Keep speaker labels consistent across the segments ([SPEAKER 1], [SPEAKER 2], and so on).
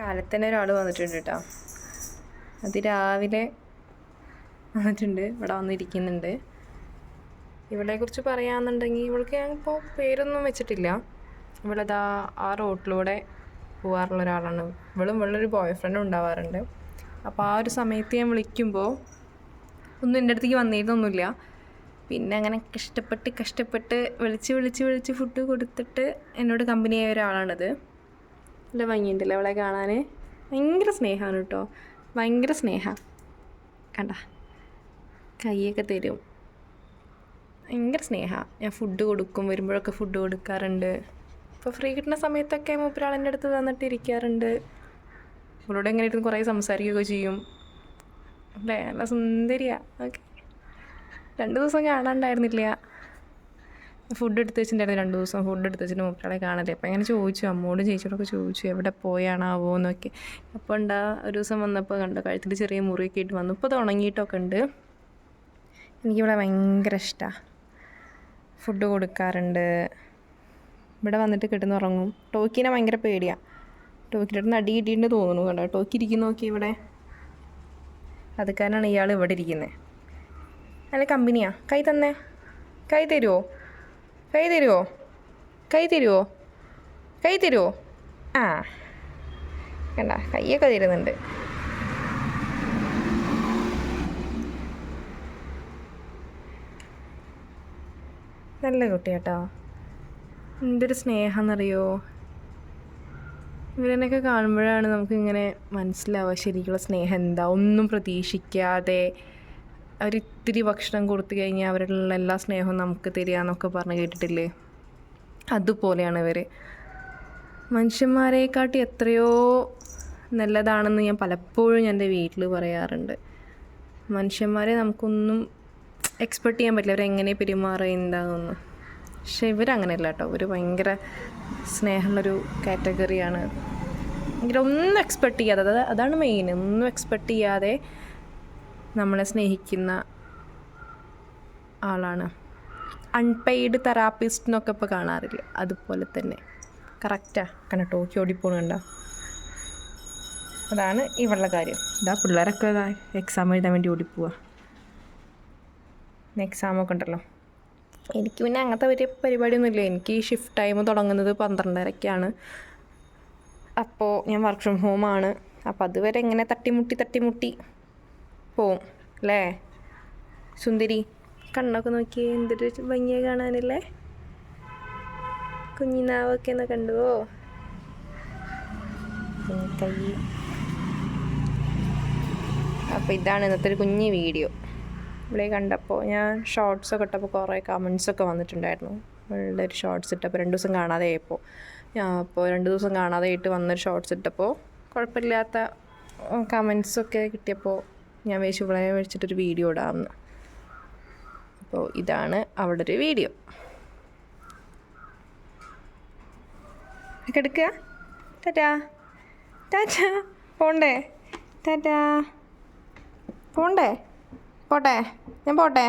[SPEAKER 1] കാലത്തന്നെ ഒരാൾ വന്നിട്ടുണ്ട് കേട്ടോ അത് രാവിലെ വന്നിട്ടുണ്ട് ഇവിടെ വന്നിരിക്കുന്നുണ്ട്. ഇവളെ കുറിച്ച് പറയാന്നുണ്ടെങ്കിൽ ഇവൾക്ക് ഞാൻ ഇപ്പോൾ പേരൊന്നും വെച്ചിട്ടില്ല. ഇവളതാ ആ റോട്ടിലൂടെ പോകാറുള്ള ഒരാളാണ്. ഇവളും ഇവളൊരു ബോയ് ഫ്രണ്ടും ഉണ്ടാവാറുണ്ട്. അപ്പോൾ ആ ഒരു സമയത്ത് ഞാൻ വിളിക്കുമ്പോൾ ഒന്നും എന്റെ അടുത്തേക്ക് വന്നിരുന്നൊന്നുമില്ല. പിന്നെ അങ്ങനെ കഷ്ടപ്പെട്ട് കഷ്ടപ്പെട്ട് വിളിച്ച് വിളിച്ച് വിളിച്ച് ഫുഡ് കൊടുത്തിട്ട് എന്നോട് കമ്പനിയായ ഒരാളാണിത്. നല്ല ഭംഗിയുണ്ടല്ലേ അവളെ കാണാൻ ഭയങ്കര സ്നേഹമാണ് കേട്ടോ. ഭയങ്കര സ്നേഹ. കണ്ട? കൈയൊക്കെ തരും. ഭയങ്കര സ്നേഹ. ഞാൻ ഫുഡ് കൊടുക്കും വരുമ്പോഴൊക്കെ ഫുഡ് കൊടുക്കാറുണ്ട്. ഇപ്പോൾ ഫ്രീ കിട്ടുന്ന സമയത്തൊക്കെ മൂപ്പരാൾ എന്റെ അടുത്ത് വന്നിട്ട് ഇരിക്കാറുണ്ട്. അവളോട് എങ്ങനെ ഇരുന്ന് കുറേ സംസാരിക്കുകയൊക്കെ ചെയ്യും. അല്ലേ? നല്ല സുന്ദരിയാ. ഓക്കെ. രണ്ട് ദിവസം കാണാണ്ടായിരുന്നില്ല. ഫുഡ് എടുത്ത് വെച്ചിട്ടുണ്ടായിരുന്നു രണ്ട് ദിവസം ഫുഡ് എടുത്ത് വെച്ചിട്ട് മൂപ്പരാളെ കാണല്ലേ അപ്പം അങ്ങനെ ചോദിച്ചു അമ്മോടും ചേച്ചിയോടൊക്കെ ചോദിച്ചു എവിടെ പോയാണാവോ എന്നൊക്കെ. അപ്പോൾ ഉണ്ടാ ഒരു ദിവസം വന്നപ്പോൾ കണ്ടു കഴുത്തിൽ ചെറിയ മുറിയൊക്കെ ഇട്ട് വന്നു. ഇപ്പോൾ അത് ഉണങ്ങിയിട്ടൊക്കെ ഉണ്ട്. എനിക്കിവിടെ ഭയങ്കര ഇഷ്ടമാണ് ഫുഡ് കൊടുക്കാറുണ്ട്. ഇവിടെ വന്നിട്ട് കിടന്നുറങ്ങും. ടോക്കിനെ ഭയങ്കര പേടിയാണ് ടോക്കിന്റെ അടുത്ത് അടി കിട്ടിയിട്ട് തോന്നുന്നു കണ്ടോ. ടോക്കി ഇരിക്കുന്നു നോക്കി ഇവിടെ. അത് കാരണമാണ് ഇയാൾ ഇവിടെ ഇരിക്കുന്നത് നല്ല കമ്പനിയാണ് കൈ തന്നേ. കൈ തരുമോ കൈ തരുമോ കൈ തരുമോ കൈ തരുമോ ആ. കണ്ട കൈയൊക്കെ തരുന്നുണ്ട്. നല്ല കുട്ടി കേട്ടോ എന്തൊരു സ്നേഹം എന്നറിയോ ഇവരെന്നൊക്കെ കാണുമ്പോഴാണ് നമുക്കിങ്ങനെ മനസ്സിലാവുക ശരിക്കുള്ള സ്നേഹം എന്താ? ഒന്നും പ്രതീക്ഷിക്കാതെ അവരിത്തിരി ഭക്ഷണം കൊടുത്തു കഴിഞ്ഞാൽ അവരുടെ എല്ലാ സ്നേഹവും നമുക്ക് തരിക എന്നൊക്കെ പറഞ്ഞ് കേട്ടിട്ടില്ലേ? അതുപോലെയാണ് ഇവർ മനുഷ്യന്മാരെക്കാട്ടി എത്രയോ നല്ലതാണെന്ന് ഞാൻ പലപ്പോഴും എന്റെ വീട്ടിൽ പറയാറുണ്ട്. മനുഷ്യന്മാരെ നമുക്കൊന്നും എക്സ്പെക്റ്റ് ചെയ്യാൻ പറ്റില്ല. അവരെങ്ങനെ പെരുമാറുക എന്താണെന്ന് പക്ഷെ ഇവരങ്ങനെയല്ല കേട്ടോ. ഇവർ ഭയങ്കര സ്നേഹമുള്ളൊരു കാറ്റഗറിയാണ് ഒന്നും എക്സ്പെക്റ്റ് ചെയ്യാതെ അതാ അതാണ് മെയിൻ ഒന്നും എക്സ്പെക്റ്റ് ചെയ്യാതെ നമ്മളെ സ്നേഹിക്കുന്ന ആളാണ്. അൺപെയ്ഡ് തെറാപ്പിസ്റ്റ് എന്നൊക്കെ ഇപ്പോൾ കാണാറില്ല? അതുപോലെ തന്നെ. കറക്റ്റാ കണ്ട? ടോക്കി ഓടിപ്പോണുണ്ടോ അതാണ് ഇവളുടെ കാര്യം. ഇതാ പിള്ളേരൊക്കെ ഇതാ എക്സാം എഴുതാൻ വേണ്ടി ഓടിപ്പോവാ. എക്സാമൊക്കെ ഉണ്ടല്ലോ. എനിക്ക് പിന്നെ അങ്ങനത്തെ വലിയ പരിപാടിയൊന്നുമില്ല. എനിക്ക് ഈ ഷിഫ്റ്റ് ടൈം തുടങ്ങുന്നത് പന്ത്രണ്ടരയ്ക്കാണ് അപ്പോൾ ഞാൻ വർക്ക് ഫ്രം ഹോമാണ് അപ്പോൾ അതുവരെ ഇങ്ങനെ തട്ടിമുട്ടി തട്ടിമുട്ടി പോവും അല്ലേ? സുന്ദരി കണ്ണൊക്കെ നോക്കി എന്തൊരു ഭംഗിയെ കാണാനല്ലേ? കുഞ്ഞിനാവൊക്കെ ഒന്ന് കണ്ടുവോ കൈ. അപ്പോൾ ഇതാണ് ഇന്നത്തെ ഒരു കുഞ്ഞ് വീഡിയോ. ഇവിടെ കണ്ടപ്പോൾ ഞാൻ ഷോർട്സ് ഒക്കെ ഇട്ടപ്പോൾ കുറേ കമൻസൊക്കെ വന്നിട്ടുണ്ടായിരുന്നു. അവളുടെ ഒരു ഷോർട്സ് ഇട്ടപ്പോൾ രണ്ട് ദിവസം കാണാതെ ആയപ്പോൾ ഞാൻ അപ്പോൾ രണ്ട് ദിവസം കാണാതെ ആയിട്ട് വന്നൊരു ഷോർട്സ് ഇട്ടപ്പോൾ കുഴപ്പമില്ലാത്ത കമൻസൊക്കെ കിട്ടിയപ്പോൾ ഞാൻ വേശു ഇവിടെ വെച്ചിട്ടൊരു വീഡിയോ ഇടാമെന്ന്. അപ്പോൾ ഇതാണ് അവിടെ ഒരു വീഡിയോ എടുക്കുക. ടാറ്റാ. ടാറ്റാ. പോണ്ടേ. ടാറ്റാ. പോണ്ടേ. പോട്ടെ. ഞാൻ പോട്ടെ.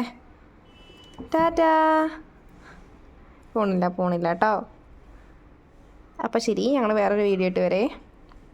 [SPEAKER 1] ടാറ്റാ. പോണില്ല പോണില്ല കേട്ടോ. അപ്പോൾ ശരി ഞങ്ങൾ വേറൊരു വീഡിയോ ഇട്ട് വരേ.